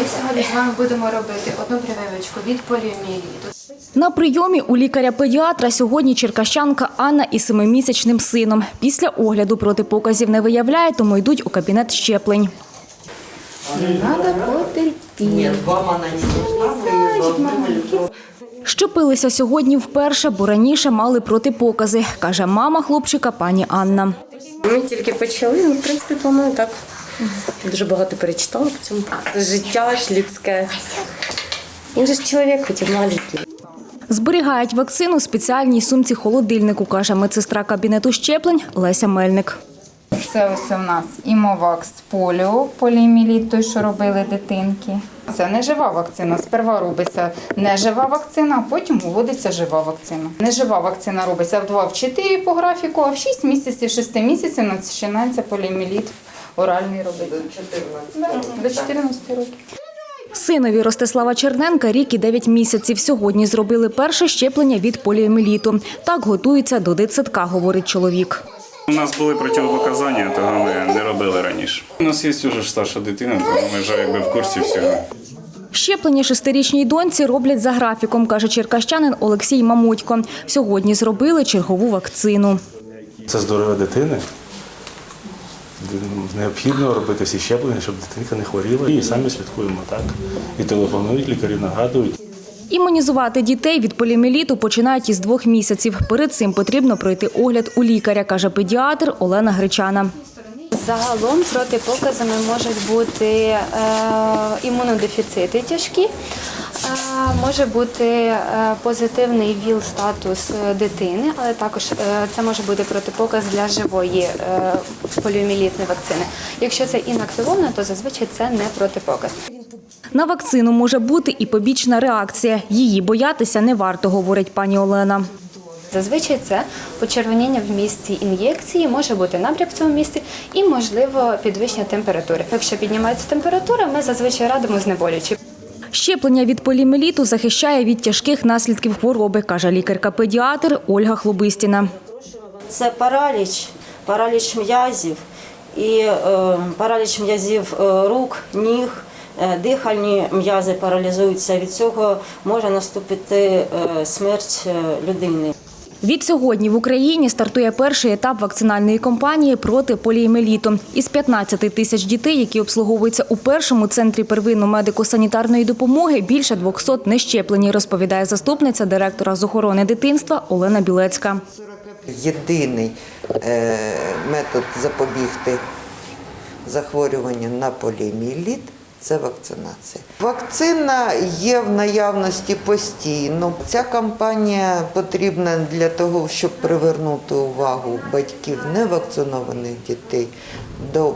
Ми сьогодні з вами будемо робити одну прививочку від поліомієліту. На прийомі у лікаря-педіатра сьогодні черкащанка Анна із семимісячним сином. Після огляду протипоказів не виявляє, тому йдуть у кабінет щеплень. Треба потерпіти. Нет, вам она не нужна, мы ее должны вылечить. Щепилися сьогодні вперше, бо раніше мали протипокази, каже мама хлопчика пані Анна. Ми тільки почали, ну, в принципі, планую так. Дуже багато перечитала по цьому. Це життя ж людське. Він же ж чоловік, хоч і маленький. Зберігають вакцину у спеціальній сумці холодильнику, каже медсестра кабінету щеплень Леся Мельник. Це ось у нас імовакс поліо, поліоміліт, той, що робили дитинки. Це не жива вакцина. Сперва робиться нежива вакцина, а потім вводиться жива вакцина. Нежива вакцина робиться в 2 в 4 по графіку, а в 6 місяців, 6 місяців починається поліоміліт оральний робити. Да, До 14 років. Синові Ростислава Черненка рік і 9 місяців. Сьогодні зробили перше щеплення від поліоміліту. Так готуються до дитсадка, говорить чоловік. У нас були противопоказання, того ми не робили раніше. У нас є вже старша дитина, тому ми вже якби в курсі всього. Щеплення шестирічній доньці роблять за графіком, каже черкащанин Олексій Мамутько. Сьогодні зробили чергову вакцину. Це здоров'я дитини. Необхідно робити всі щеплення, щоб дитинка не хворіла. І самі слідкуємо так. І телефонують, лікарі нагадують. Імунізувати дітей від поліоміеліту починають із двох місяців. Перед цим потрібно пройти огляд у лікаря, каже педіатр Олена Гречана. Загалом протипоказами можуть бути е, імунодефіцити тяжкі, е, може бути е, позитивний ВІЛ-статус дитини, але також це може бути протипоказ для живої поліоміелітної вакцини. Якщо це інактивовано, то зазвичай це не протипоказ. На вакцину може бути і побічна реакція. Її боятися не варто, говорить пані Олена. Зазвичай це почервоніння в місці ін'єкції, може бути набряк в цьому місці і, можливо, підвищення температури. Якщо піднімається температура, ми зазвичай радимо знеболюючі. Щеплення від поліоміеліту захищає від тяжких наслідків хвороби, каже лікарка-педіатр Ольга Хлобистіна. це параліч, параліч м'язів і е, параліч м'язів е, рук, ніг. е, Дихальні м'язи паралізуються. Від цього може наступити смерть людини. Від сьогодні в Україні стартує перший етап вакцинальної кампанії проти поліоміеліту. Із 15 тисяч дітей, які обслуговуються у першому центрі первинної медико-санітарної допомоги, більше 200 не щеплені, розповідає заступниця директора з охорони дитинства Олена Білецька. Єдиний е, метод запобігти захворюванню на поліоміеліт – це вакцинація. Вакцина є в наявності постійно. Ця кампанія потрібна для того, щоб привернути увагу батьків невакцинованих дітей до,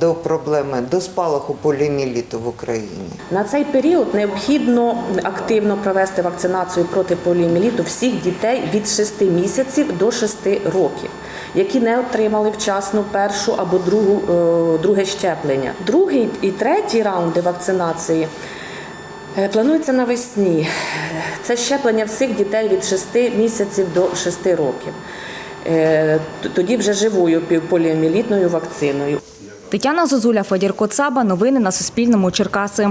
до проблеми, до спалаху поліоміеліту в Україні. На цей період необхідно активно провести вакцинацію проти поліоміеліту всіх дітей від 6 місяців до 6 років, які не отримали вчасно першу або другу, е, друге щеплення. Другий і третій раунди вакцинації е, плануються навесні. Це щеплення всіх дітей від 6 місяців до 6 років. Е, Тоді вже живою поліоміелітною вакциною. Тетяна Зозуля, Федір Коцаба. Новини на Суспільному. Черкаси.